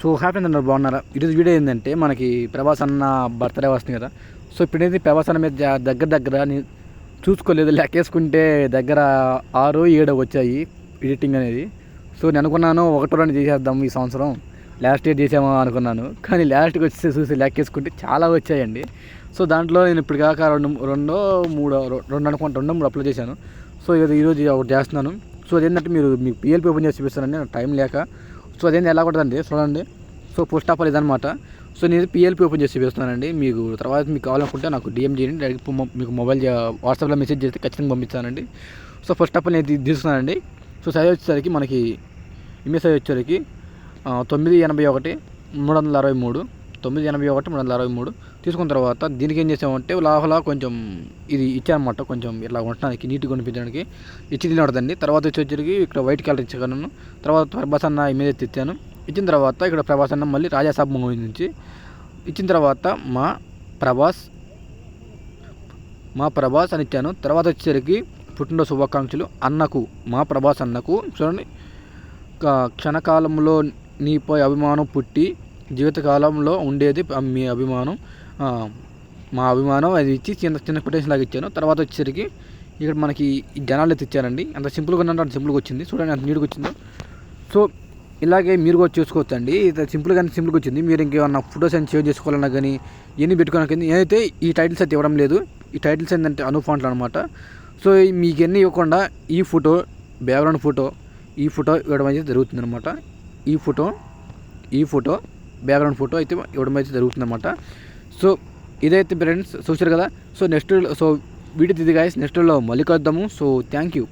So happy అందరు బాగున్నారా? ఈరోజు వీడియో ఏంటంటే మనకి ప్రభాస్ అన్న బర్త్డే వస్తుంది కదా. సో ఇప్పుడైతే ప్రభాస్ అన్న మీద దగ్గర దగ్గర చూసుకోలేదు లెక్కేసుకుంటే దగ్గర ఆరు ఏడు వచ్చాయి ఎడిటింగ్ అనేది. సో నేను అనుకున్నాను ఒకటో రెండు చేసేద్దాం ఈ సంవత్సరం. లాస్ట్ ఇయర్ చేసామో అనుకున్నాను. కానీ లాస్ట్కి వచ్చి చూసి లెక్కేసుకుంటే చాలా వచ్చాయండి. సో దాంట్లో నేను ఇప్పుడు కాక రెండు రెండో మూడో రెండు అనుకుంటా రెండో మూడు అప్లోడ్ చేశాను. సో ఇది ఈరోజు ఒకటి చేస్తున్నాను. సో అదేంటంటే మీరు మీ పిఎల్పి ఓపెన్ చేసి చూపిస్తానండి నాకు టైం లేక సో అదేంటి ఎలా కొట్టదండి చూడండి. సో పోస్ట్ ఆఫ్ ఆల్ ఇదనమాట సో నేను పిఎల్పి ఓపెన్ చేసి చూపిస్తానండి మీకు తర్వాత మీకు కావాలనుకుంటే నాకు డిఎం చేయండి. డైరెక్ట్ మీకు మొబైల్ వాట్సాప్లో మెసేజ్ చేస్తే ఖచ్చితంగా పంపిస్తానండి. సో ఫస్ట్ ఆఫ్ ఆల్ నేను తీసుకున్నానండి. సో సైజ్ వచ్చేసరికి మనకి ఇమేజ్ సైజ్ వచ్చేసరికి తొమ్మిది ఎనభై ఒకటి మూడు వందల అరవై మూడు తొమ్మిది ఎనభై ఒకటి మూడు వందల అరవై మూడు. తీసుకున్న తర్వాత దీనికి ఏం చేసామంటే లాహలా కొంచెం ఇది ఇచ్చానమాట కొంచెం ఇట్లా ఉండడానికి నీట్గా కనిపించడానికి. ఇచ్చి తినడదండి తర్వాత వచ్చేసరికి ఇక్కడ వైట్ కలర్ ఇచ్చాను తర్వాత ప్రభాస్ అన్న ఇమేజ్ తెచ్చాను ఇచ్చిన తర్వాత ఇక్కడ ప్రభాస్ అన్న మళ్ళీ రాజాసాబ్ మూవీ నుంచి. ఇచ్చిన తర్వాత మా ప్రభాస్ మా ప్రభాస్ అని ఇచ్చాను. తర్వాత వచ్చేసరికి పుట్టినరోజు శుభాకాంక్షలు. అన్నకు మా ప్రభాస్ అన్నకు చూడండి. క్షణకాలంలో నీపై అభిమానం పుట్టి జీవితకాలంలో ఉండేది మీ అభిమానం. మా అభిమానం అది ఇచ్చి చిన్న చిన్న కొటేషన్ లాగా ఇచ్చాను. తర్వాత వచ్చేసరికి ఇక్కడ మనకి జనాలు అయితే ఇచ్చారండి. అంత సింపుల్గా ఉన్నట్టు అంత సింపుల్గా వచ్చింది. చూడండి అంత నీట్గా వచ్చిందో. సో ఇలాగే మీరు కూడా చూసుకోవచ్చు అండి ఇది సింపుల్గా సింపుల్గా వచ్చింది. మీరు ఇంకేమన్నా ఫొటోస్ అని సేవ్ చేసుకోవాలన్నా కానీ ఎన్ని పెట్టుకోవడానికి నేనైతే ఈ టైటిల్స్ అయితే ఇవ్వడం లేదు. ఈ టైటిల్స్ ఏంటంటే అనుఫాంట్లు అనమాట సో మీకు ఎన్ని ఇవ్వకుండా ఈ ఫోటో బ్యాక్గ్రౌండ్ ఫోటో ఈ ఫోటో ఇవ్వడం అయితే జరుగుతుంది అనమాట ఈ ఫోటో ఈ ఫోటో బ్యాక్గ్రౌండ్ ఫోటో అయితే ఇవ్వడం అయితే జరుగుతుందన్నమాట. సో ఇదైతే ఫ్రెండ్స్ చూసారు కదా? సో నెక్స్ట్ సో వీడియో ఇది గాయస్ నెక్స్ట్లో మళ్ళీ కలుద్దాము. So thank you